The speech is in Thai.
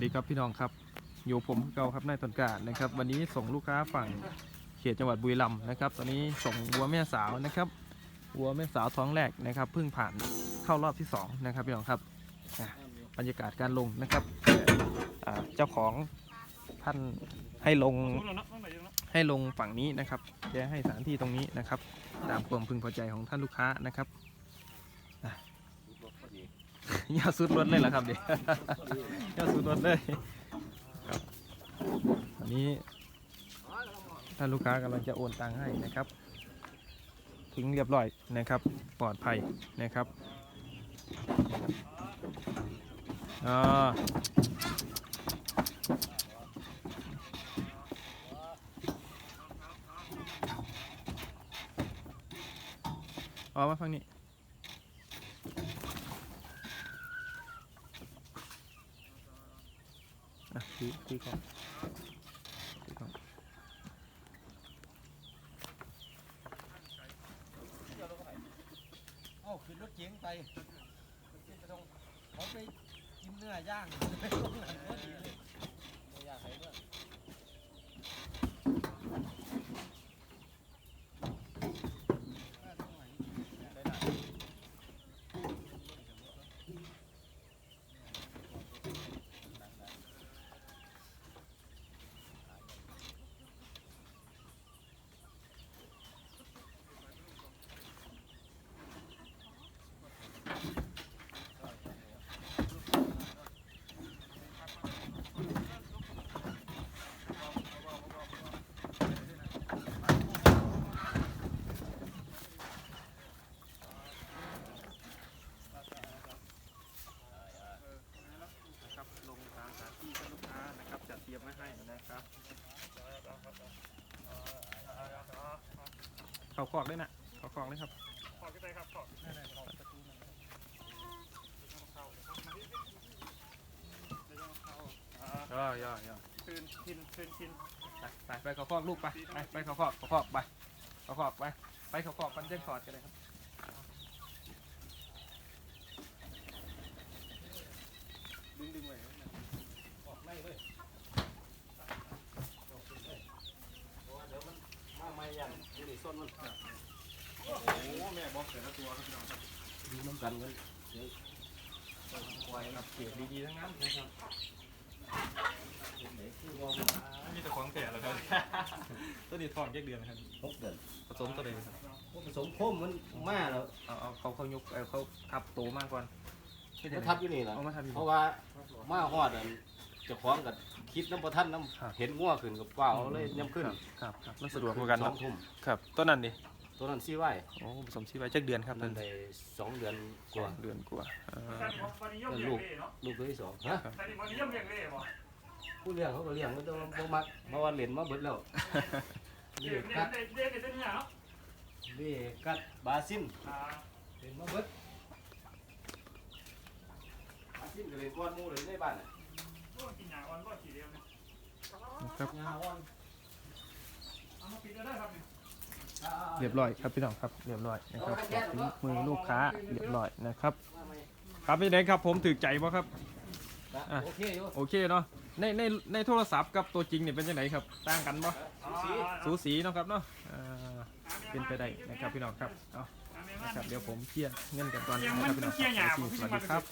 วัสดีครับพี่น้องครับอยู่ผมเก่าครับนายตนกล้านะครับ วันนี้ส่งลูกค้าฝั่งเขตจังหวัดบุรีรัมย์นะครับ ตอนนี้ส่งวัวแม่สาวนะครับวัวแม่สาวท้องแรกนะครับเพิ่งผ่านเข้ารอบที่สองนะครับพี่น้องครับบรรยากาศการลงนะครับเจ้าของท่านให้ลงให้ลงฝั่งนี้นะครับแกให้สถานที่ตรงนี้นะครับ ตามความพึงพอใจของท่านลูกค้านะครับ ย่าสุดรถเลยเหรอครับเดี๋ยวย่าสุดรถเลยครับอันนี้ท่าลูกค้ากำลังจะโอนตังค์ให้นะครับ ถึงเรียบร้อยนะครับ ปลอดภัยนะครับอ่าเอามาฟังนี้ อะถือถือก่อนถือก่อนเอ้าขึ้นรถเก๋งไปเขาไปกินเนื้อย่างไปลงหลังรถดีเลยไม่อยากให้ด้วย นะครับลงตามสถานที่ท่านลูกค้านะครับจัดเตรียมไว้ให้นะครับ เขาคอกด้วยนะเขาคอกเลยครับย่อย่อย่อคืนกินคืนกินไปไปไปเขาคอกลูกไปไปไปเขาคอกเขาคอกไปเขาคอกไปไปเขาคอกปันเจ้งสอดกันเลยครับดึงดึงไว้ มาไม่ยังอยู่ในส้นมันโอ้โหแม่บอกแต่ละตัวครับพี่น้องครับดูน้ำกันเลยควายครับเกียรดีๆทั้งนั้นนะครับคือว่ามีแต่ของแก่แล้วครับตัวนี้ทองแยกเดือนครับหกเดือนผสมตัวเดียวครับผสมโคมมันมาแล้วเอาเอาเขาเขายกเอาเขาทับโตมากก่อนไม่ได้มาทับอยู่นี่แหละเอามาทับอยู่เพราะว่ามาฮอดอันเจะคล้าของกับ คิดน้ำประทันน้ครับำเห็นง่วขึ้นกับเปล่าเลยย้ำขึ้นครับครับมันสะดวกกว่ากันสอเนาะงทุ่มครับตัวนั้นดิตัวนั้นซี่ไหวโอ้ผสมชีไว้จักเดือนครับมันั่นนได้สองเดือนกว่าเดือนกว่าอ่าใส่วันนี้ย่อมเลี้ยงเล่เนาะลูกตัวที่สองฮะใส่วันนี้ย่อมเลี้ยงเล่บ่ผู้เลี้ยงเขาก็เลี้ยงไม่ต้องบ่มักมาวันเล่นมาเบิดแล้วเลี้เลี้ยยงงกัดเลี้ยงเลี้ยงเลี้ยงเนาะเลี้ยงกัดบาซินอ่าเล่นมาเบิดบาซินก็เล่นก้อนหมูเลยในบ้านน่ะ ก็กินยาอ่อนก็ขี่เดียวเนี่ยครับยาอ่อนเอามาปิดได้ครับเนี่ยเรียบร้อยครับพี่น้องครับเรียบร้อยนะครับถึงมือลูกค้าเรียบร้อยนะครับมาไหมครับพี่เด็กครับผมถือใจบ่ครับ อะ โอเคอยู่โอเคเนาะในในในโทรศัพท์กับตัวจริงเนี่ยเป็นยังไงครับต่างกันบ่สูสีสูสีเนาะครับเนาะอ่าเป็นไปได้นะครับพี่น้องครับเอานะครับเดี๋ยวผมเคลียร์เงินกันก่อนนะครับพี่น้องครับสวัสดีครับ